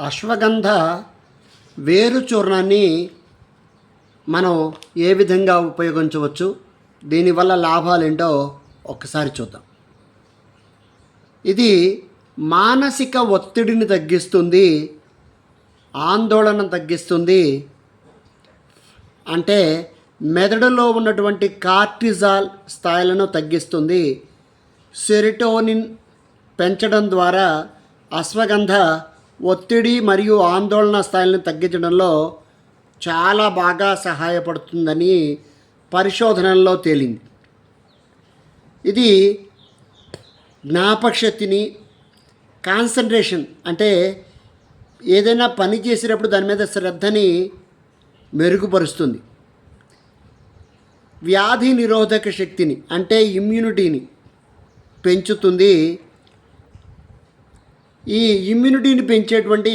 అశ్వగంధ వేరు చూర్ణాన్ని మనం ఏ విధంగా ఉపయోగించవచ్చు? దీనివల్ల లాభాలు ఏంటో ఒక్కసారి చూద్దాం. ఇది మానసిక ఒత్తిడిని తగ్గిస్తుంది ఆందోళన తగ్గిస్తుంది. అంటే మెదడులో ఉన్నటువంటి కార్టిజాల్ స్థాయిలను తగ్గిస్తుంది. సెరిటోనిన్ పెంచడం ద్వారా అశ్వగంధ ఒత్తిడి మరియు ఆందోళన స్థాయిలను తగ్గించడంలో చాలా బాగా సహాయపడుతుందని పరిశోధనల్లో తేలింది. ఇది జ్ఞాపకశక్తిని కాన్సన్ట్రేషన్ అంటే ఏదైనా పని చేసేటప్పుడు దాని మీద శ్రద్ధని మెరుగుపరుస్తుంది. వ్యాధి నిరోధక శక్తిని అంటే ఇమ్యూనిటీని పెంచుతుంది ఈ ఇమ్యూనిటీని పెంచేటువంటి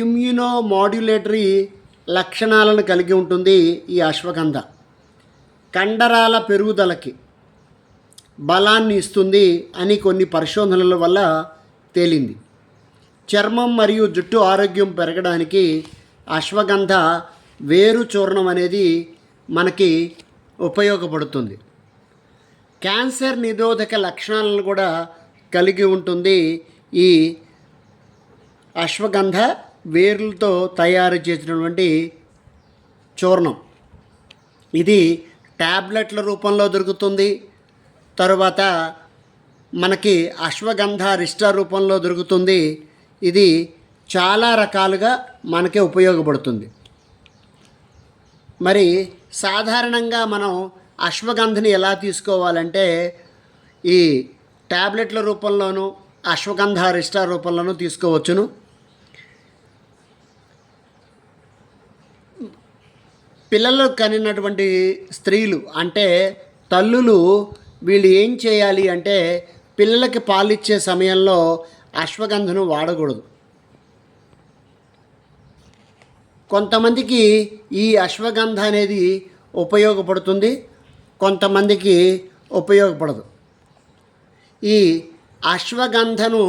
ఇమ్యూనో మాడ్యులేటరీ లక్షణాలను కలిగి ఉంటుంది ఈ అశ్వగంధ. కండరాల పెరుగుదలకి బలాన్ని ఇస్తుంది అని కొన్ని పరిశోధనల వల్ల తేలింది. చర్మం మరియు జుట్టు ఆరోగ్యం పెరగడానికి అశ్వగంధ వేరు చూర్ణం అనేది మనకి ఉపయోగపడుతుంది. క్యాన్సర్ నిరోధక లక్షణాలను కూడా కలిగి ఉంటుంది ఈ అశ్వగంధ వేర్లతో తయారు చేసినటువంటి చూర్ణం. ఇది ట్యాబ్లెట్ల రూపంలో దొరుకుతుంది. తరువాత మనకి అశ్వగంధ రిష్ట రూపంలో దొరుకుతుంది. ఇది చాలా రకాలుగా మనకి ఉపయోగపడుతుంది. మరి సాధారణంగా మనం అశ్వగంధని ఎలా తీసుకోవాలంటే ఈ ట్యాబ్లెట్ల రూపంలోనూ అశ్వగంధ రిష్ట రూపంలోనూ తీసుకోవచ్చును. పిల్లలు కనినటువంటి స్త్రీలు అంటే తల్లులు వీళ్ళు ఏం చేయాలి అంటే పిల్లలకి పాలిచ్చే సమయంలో అశ్వగంధను వాడకూడదు. కొంతమందికి ఈ అశ్వగంధ అనేది ఉపయోగపడుతుంది కొంతమందికి ఉపయోగపడదు. ఈ అశ్వగంధను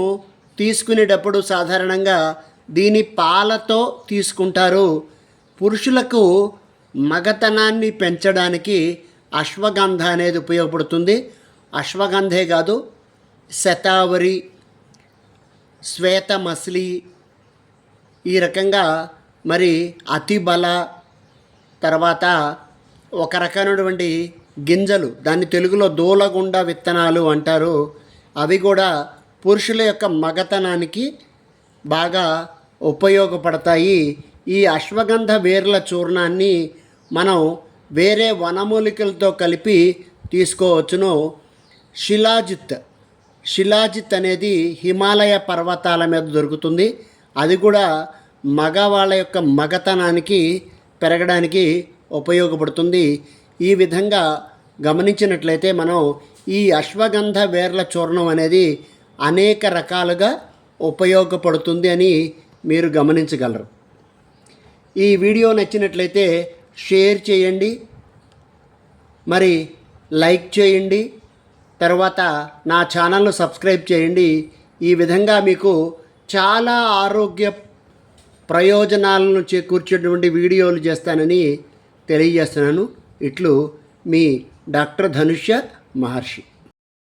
తీసుకునేటప్పుడు సాధారణంగా దీని పాలతో తీసుకుంటారు పురుషులకు మగతనాన్ని పెంచడానికి అశ్వగంధ అనేది ఉపయోగపడుతుంది. అశ్వగంధే కాదు శతావరి శ్వేత మసిలి ఈ రకంగా మరి అతిబల తర్వాత ఒక రకమైనటువంటి గింజలు దాన్ని తెలుగులో దూలగుండ విత్తనాలు అంటారు. అవి కూడా పురుషుల యొక్క మగతనానికి బాగా ఉపయోగపడతాయి. ఈ అశ్వగంధ వేర్ల చూర్ణాన్ని మనం వేరే వనమూలికలతో కలిపి తీసుకోవచ్చును. శిలాజిత్. శిలాజిత్ అనేది హిమాలయ పర్వతాల మీద దొరుకుతుంది. అది కూడా మగవాళ్ళ యొక్క మగతనానికి పెరగడానికి ఉపయోగపడుతుంది. ఈ విధంగా గమనించినట్లయితే మనం ఈ అశ్వగంధ వేర్ల చూర్ణం అనేది అనేక రకాలుగా ఉపయోగపడుతుంది అని మీరు గమనించగలరు. ఈ వీడియో నచ్చినట్లయితే షేర్ చేయండి. మరి లైక్ చేయండి. తర్వాత నా ఛానల్ను సబ్స్క్రైబ్ చేయండి. ఈ విధంగా మీకు చాలా ఆరోగ్య ప్రయోజనాలను చేకూర్చేటువంటి వీడియోలు చేస్తానని తెలియజేస్తున్నాను. ఇట్లు మీ డాక్టర్ ధనుష్య మహర్షి.